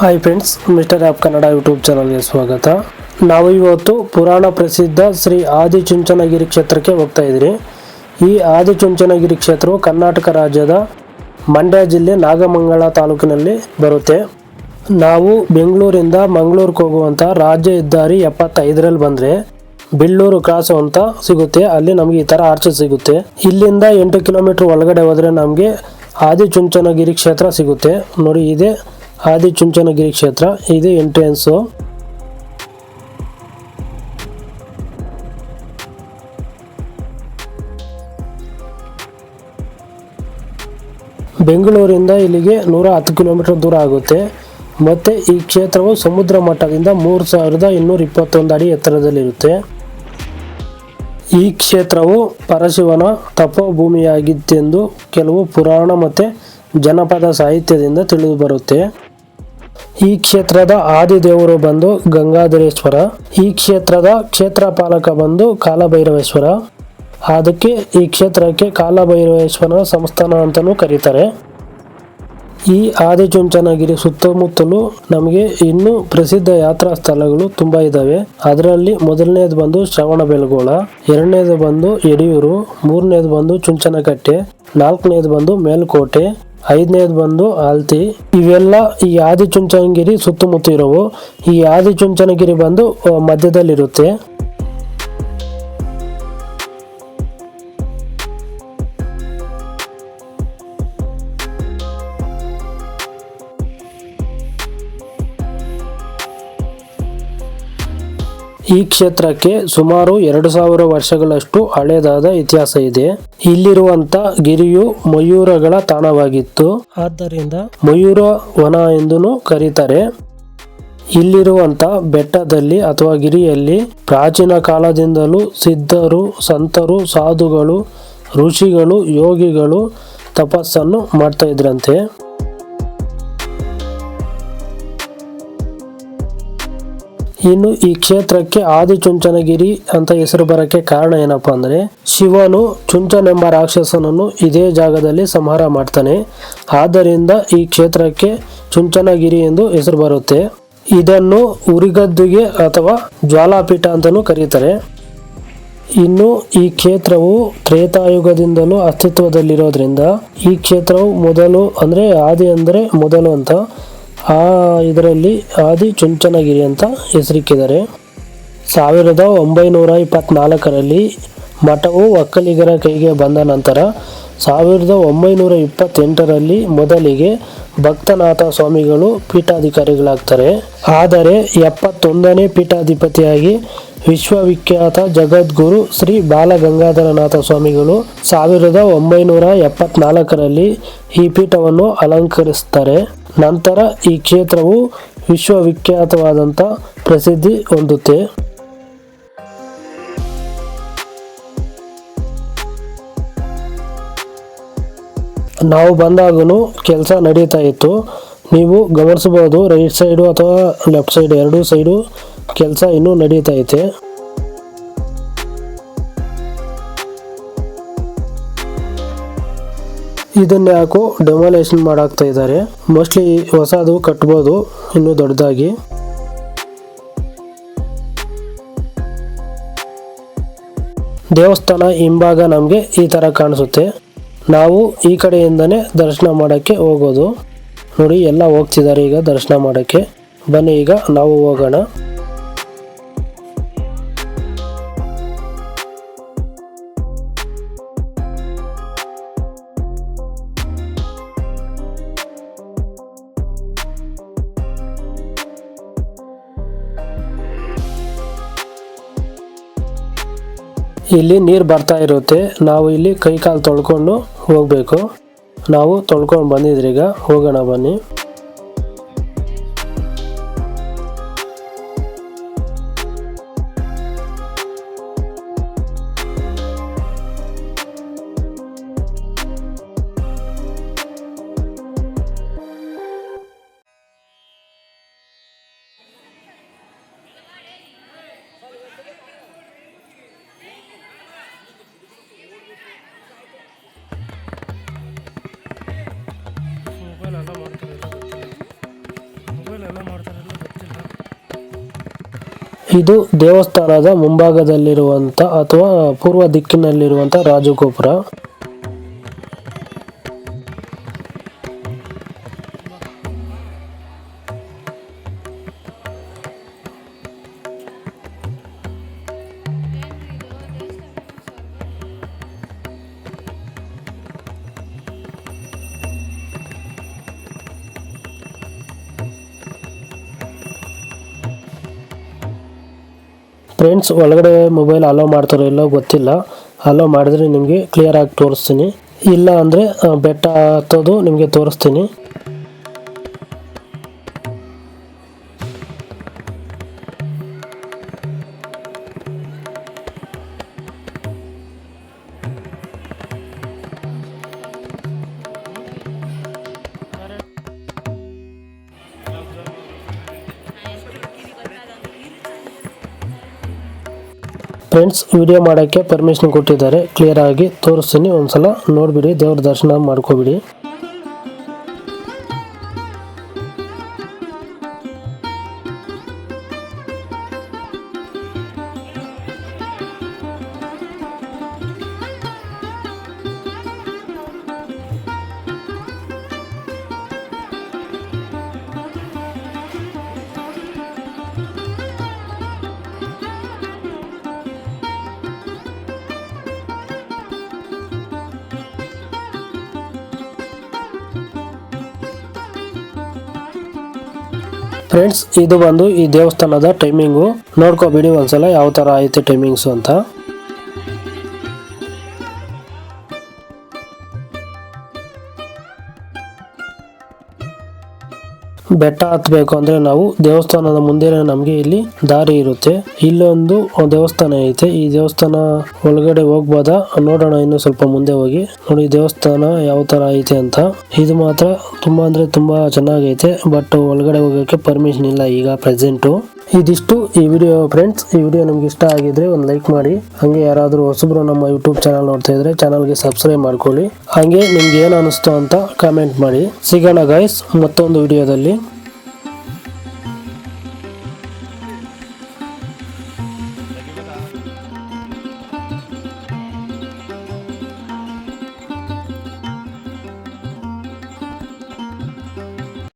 Hi friends mister app Kannada YouTube ಚಾನಲ್ಗೆ ಸ್ವಾಗತ. ನಾವು ಇವತ್ತು ಪುರಾಣ ಪ್ರಸಿದ್ಧ ಶ್ರೀ ಆದಿಚುಂಚನಗಿರಿ ಕ್ಷೇತ್ರಕ್ಕೆ ಹೋಗ್ತಾ ಇದ್ದೀರಿ ಈ ಆದಿಚುಂಚನಗಿರಿ ಕ್ಷೇತ್ರವು ಕರ್ನಾಟಕ ರಾಜ್ಯದ ಮಂಡ್ಯ ಜಿಲ್ಲೆ ನಾಗಮಂಗಲ ತಾಲೂಕಿನಲ್ಲಿ ಬರುತ್ತೆ. ನಾವು ಬೆಂಗಳೂರಿಂದ ಮಂಗಳೂರಿಗೆ ಹೋಗುವಂಥ ರಾಜ್ಯ ಹೆದ್ದಾರಿ ಎಪ್ಪತ್ತೈದರಲ್ಲಿ ಬಂದರೆ ಬಿಳ್ಳೂರು ಕ್ರಾಸು ಅಂತ ಸಿಗುತ್ತೆ. ಅಲ್ಲಿ ನಮಗೆ ಈ ಥರ ಆರ್ಚ್ ಸಿಗುತ್ತೆ. ಇಲ್ಲಿಂದ ಎಂಟು ಕಿಲೋಮೀಟರ್ ಒಳಗಡೆ ಹೋದರೆ ನಮಗೆ ಆದಿಚುಂಚನಗಿರಿ ಕ್ಷೇತ್ರ ಸಿಗುತ್ತೆ. ನೋಡಿ ಇದೆ. ಆದಿಚುಂಚನಗಿರಿ ಕ್ಷೇತ್ರ, ಇದು ಎಂಟ್ರೆನ್ಸು ಬೆಂಗಳೂರಿಂದ ಇಲ್ಲಿಗೆ ನೂರ ಹತ್ತು ಕಿಲೋಮೀಟರ್ ದೂರ ಆಗುತ್ತೆ. ಮತ್ತು ಈ ಕ್ಷೇತ್ರವು ಸಮುದ್ರ ಮಟ್ಟದಿಂದ ಮೂರು ಸಾವಿರದ ಇನ್ನೂರ ಇಪ್ಪತ್ತೊಂದು ಅಡಿ ಎತ್ತರದಲ್ಲಿರುತ್ತೆ. ಈ ಕ್ಷೇತ್ರವು ಪರಶಿವನ ತಪೋಭೂಮಿಯಾಗಿತ್ತೆಂದು ಕೆಲವು ಪುರಾಣ ಮತ್ತು ಜನಪದ ಸಾಹಿತ್ಯದಿಂದ ತಿಳಿದು ಬರುತ್ತೆ. ಈ ಕ್ಷೇತ್ರದ ಆದಿದೇವರು ಬಂದು ಗಂಗಾಧರೇಶ್ವರ, ಈ ಕ್ಷೇತ್ರದ ಕ್ಷೇತ್ರಪಾಲಕ ಬಂದು ಕಾಲಭೈರವೇಶ್ವರ. ಅದಕ್ಕೆ ಈ ಕ್ಷೇತ್ರಕ್ಕೆ ಕಾಲಭೈರವೇಶ್ವರ ಸಂಸ್ಥಾನ ಅಂತಲೂ ಕರೀತಾರೆ. ಈ ಆದಿಚುಂಚನಗಿರಿ ಸುತ್ತಮುತ್ತಲು ನಮಗೆ ಇನ್ನೂ ಪ್ರಸಿದ್ಧ ಯಾತ್ರಾ ಸ್ಥಳಗಳು ತುಂಬ ಇದ್ದಾವೆ ಅದರಲ್ಲಿ ಮೊದಲನೇದು ಬಂದು ಶ್ರವಣಬೆಳಗೊಳ ಎರಡನೇದು ಬಂದು ಯಡಿಯೂರು, ಮೂರನೇದು ಬಂದು ಚುಂಚನಕಟ್ಟೆ, ನಾಲ್ಕನೇದು ಬಂದು ಮೇಲ್ಕೋಟೆ ಐದನೇದು ಬಂದು ಆಲ್ತಿ. ಇವೆಲ್ಲ ಈ ಆದಿಚುಂಚನಗಿರಿ ಸುತ್ತಮುತ್ತ ಇರೋವು. ಈ ಆದಿಚುಂಚನಗಿರಿ ಬಂದು ಮಧ್ಯದಲ್ಲಿರುತ್ತೆ. ಈ ಕ್ಷೇತ್ರಕ್ಕೆ ಸುಮಾರು ಎರಡು ಸಾವಿರ ವರ್ಷಗಳಷ್ಟು ಹಳೆಯದಾದ ಇತಿಹಾಸ ಇದೆ. ಇಲ್ಲಿರುವಂತ ಗಿರಿಯು ಮಯೂರಗಳ ತಾಣವಾಗಿತ್ತು. ಆದ್ದರಿಂದ ಮಯೂರ ವನ ಎಂದೂ ಕರೀತಾರೆ. ಇಲ್ಲಿರುವಂತ ಬೆಟ್ಟದಲ್ಲಿ ಅಥವಾ ಗಿರಿಯಲ್ಲಿ ಪ್ರಾಚೀನ ಕಾಲದಿಂದಲೂ ಸಿದ್ಧರು, ಸಂತರು, ಸಾಧುಗಳು, ಋಷಿಗಳು, ಯೋಗಿಗಳು ತಪಸ್ಸನ್ನು ಮಾಡ್ತಾ ಇದ್ರಂತೆ. ಇನ್ನು ಈ ಕ್ಷೇತ್ರಕ್ಕೆ ಆದಿ ಚುಂಚನಗಿರಿ ಅಂತ ಹೆಸರು ಬರಕ್ಕೆ ಕಾರಣ ಏನಪ್ಪಾ ಅಂದ್ರೆ, ಶಿವನು ಚುಂಚನೆಂಬ ರಾಕ್ಷಸನನ್ನು ಇದೇ ಜಾಗದಲ್ಲಿ ಸಂಹಾರ ಮಾಡ್ತಾನೆ. ಆದ್ದರಿಂದ ಈ ಕ್ಷೇತ್ರಕ್ಕೆ ಚುಂಚನಗಿರಿ ಎಂದು ಹೆಸರು ಬರುತ್ತೆ. ಇದನ್ನು ಉರಿಗದ್ದುಗೆ ಅಥವಾ ಜ್ವಾಲಾಪೀಠ ಅಂತಲೂ ಕರೀತಾರೆ. ಇನ್ನು ಈ ಕ್ಷೇತ್ರವು ತ್ರೇತಾಯುಗದಿಂದಲೂ ಅಸ್ತಿತ್ವದಲ್ಲಿರೋದ್ರಿಂದ, ಈ ಕ್ಷೇತ್ರವು ಮೊದಲು ಅಂದರೆ, ಆದಿ ಅಂದರೆ ಮೊದಲು ಅಂತ ಆ, ಇದರಲ್ಲಿ ಆದಿ ಚುಂಚನಗಿರಿ ಅಂತ ಹೆಸರಿಕ್ಕಿದ್ದಾರೆ. ಸಾವಿರದ ಒಂಬೈನೂರ ಇಪ್ಪತ್ನಾಲ್ಕರಲ್ಲಿ ಮಠವು ಒಕ್ಕಲಿಗರ ಕೈಗೆ ಬಂದ ನಂತರ ಸಾವಿರದ ಒಂಬೈನೂರ ಇಪ್ಪತ್ತೆಂಟರಲ್ಲಿ ಮೊದಲಿಗೆ ಭಕ್ತನಾಥ ಸ್ವಾಮಿಗಳು ಪೀಠಾಧಿಕಾರಿಗಳಾಗ್ತಾರೆ. ಆದರೆ ಎಪ್ಪತ್ತೊಂದನೇ ಪೀಠಾಧಿಪತಿಯಾಗಿ ವಿಶ್ವವಿಖ್ಯಾತ ಜಗದ್ಗುರು ಶ್ರೀ ಬಾಲಗಂಗಾಧರನಾಥ ಸ್ವಾಮಿಗಳು ಸಾವಿರದ ಒಂಬೈನೂರ ಎಪ್ಪತ್ನಾಲ್ಕರಲ್ಲಿ ಈ ಪೀಠವನ್ನು ಅಲಂಕರಿಸ್ತಾರೆ. ನಂತರ ಈ ಕ್ಷೇತ್ರವು ವಿಶ್ವವಿಖ್ಯಾತವಾದಂಥ ಪ್ರಸಿದ್ಧಿ ಹೊಂದುತ್ತೆ. ನಾವು ಬಂದಾಗೂ ಕೆಲಸ ನಡೀತಾ ಇತ್ತು. ನೀವು ಗಮನಿಸಬಹುದು ರೈಟ್ ಸೈಡು ಅಥವಾ ಲೆಫ್ಟ್ ಸೈಡ್ ಎರಡೂ ಸೈಡು ಕೆಲಸ ಇನ್ನೂ ನಡೀತಾ ಐತೆ. ಇದನ್ನ ಯಾಕೋ ಡೆಮಾಲೇಷನ್ ಮಾಡಾಕ್ತಾ ಇದ್ದಾರೆ. ಮೋಸ್ಟ್ಲಿ ಹೊಸದು ಕಟ್ಬೋದು, ಇನ್ನೂ ದೊಡ್ಡದಾಗಿ. ದೇವಸ್ಥಾನ ಹಿಂಭಾಗ ನಮಗೆ ಈ ಥರ ಕಾಣಿಸುತ್ತೆ. ನಾವು ಈ ಕಡೆಯಿಂದನೇ ದರ್ಶನ ಮಾಡೋಕ್ಕೆ ಹೋಗೋದು. ನೋಡಿ, ಎಲ್ಲ ಹೋಗ್ತಿದ್ದಾರೆ ಈಗ ದರ್ಶನ ಮಾಡೋಕ್ಕೆ. ಬನ್ನಿ, ಈಗ ನಾವು ಹೋಗೋಣ. ಇಲ್ಲಿ ನೀರು ಬರ್ತಾ ಇರುತ್ತೆ. ನಾವು ಇಲ್ಲಿ ಕೈ ಕಾಲು ತೊಳ್ಕೊಂಡು ಹೋಗಬೇಕು. ನಾವು ತೊಳ್ಕೊಂಡು ಬಂದಿದ್ರೀಗ ಹೋಗೋಣ ಬನ್ನಿ. ಇದು ದೇವಸ್ಥಾನದ ಮುಂಭಾಗದಲ್ಲಿರುವಂತ ಅಥವಾ ಪೂರ್ವ ದಿಕ್ಕಿನಲ್ಲಿರುವಂತ ರಾಜಗೋಪುರ. ಫ್ರೆಂಡ್ಸ್ ಒಳಗಡೆ ಮೊಬೈಲ್ ಅಲೋ ಮಾಡ್ತಾರೋ ಇಲ್ಲೋ ಗೊತ್ತಿಲ್ಲ. ಅಲೋ ಮಾಡಿದ್ರೆ ನಿಮಗೆ ಕ್ಲಿಯರ್ ಆಗಿ ತೋರಿಸ್ತೀನಿ. ಇಲ್ಲ ಅಂದರೆ ಬೆಟ್ಟ ಹತ್ತೋದು ನಿಮಗೆ ತೋರಿಸ್ತೀನಿ. ಫ್ರೆಂಡ್ಸ್ ವಿಡಿಯೋ ಮಾಡೋಕ್ಕೆ ಪರ್ಮಿಷನ್ ಕೊಟ್ಟಿದ್ದಾರೆ. ಕ್ಲಿಯರ್ ಆಗಿ ತೋರಿಸ್ತೀನಿ. ಒಂದ್ಸಲ ನೋಡಿಬಿಡಿ ದೇವ್ರ ದರ್ಶನ ಮಾಡ್ಕೊಬಿಡಿ. ಫ್ರೆಂಡ್ಸ್ ಇದು ಬಂದು ಈ ದೇವಸ್ಥಾನದ ಟೈಮಿಂಗು ನೋಡ್ಕೋಬಿಡಿ ಒಂದ್ಸಲ ಯಾವ ತರ ಐತೆ ಟೈಮಿಂಗ್ಸ್ ಅಂತ. ಬೆಟ್ಟ ಹತ್ತಬೇಕು ಅಂದ್ರೆ ನಾವು ದೇವಸ್ಥಾನದ ಮುಂದೆ ನಮಗೆ ಇಲ್ಲಿ ದಾರಿ ಇರುತ್ತೆ. ಇಲ್ಲೊಂದು ದೇವಸ್ಥಾನ ಐತೆ. ಈ ದೇವಸ್ಥಾನ ಒಳಗಡೆ ಹೋಗ್ಬೋದ? ನೋಡೋಣ ಇನ್ನು ಸ್ವಲ್ಪ ಮುಂದೆ ಹೋಗಿ. ನೋಡಿ ದೇವಸ್ಥಾನ ಯಾವ ತರ ಐತೆ ಅಂತ. ಇದು ಮಾತ್ರ ತುಂಬಾ ಅಂದ್ರೆ ತುಂಬಾ ಚೆನ್ನಾಗೈತೆ. ಬಟ್ ಒಳಗಡೆ ಹೋಗೋಕೆ ಪರ್ಮಿಷನ್ ಇಲ್ಲ ಈಗ ಪ್ರೆಸೆಂಟು ಇದಿಷ್ಟು ಈ ವಿಡಿಯೋ ಫ್ರೆಂಡ್ಸ್ ಈ ವಿಡಿಯೋ ನಿಮ್ಗೆ ಇಷ್ಟ ಆಗಿದ್ರೆ ಒಂದು ಲೈಕ್ ಮಾಡಿ. ಹಂಗೆ ಯಾರಾದರೂ ಹೊಸಬ್ರು ನಮ್ಮ ಯೂಟ್ಯೂಬ್ ಚಾನಲ್ ನೋಡ್ತಾ ಇದ್ರೆ ಚಾನಲ್ಗೆ ಸಬ್ಸ್ಕ್ರೈಬ್ ಮಾಡ್ಕೊಳ್ಳಿ. ಹಂಗೆ ನಿಮ್ಗೆ ಏನು ಅನಿಸ್ತು ಅಂತ ಕಾಮೆಂಟ್ ಮಾಡಿ. ಸಿಗೋಣ ಗೈಸ್ ಮತ್ತೊಂದು ವಿಡಿಯೋದಲ್ಲಿ.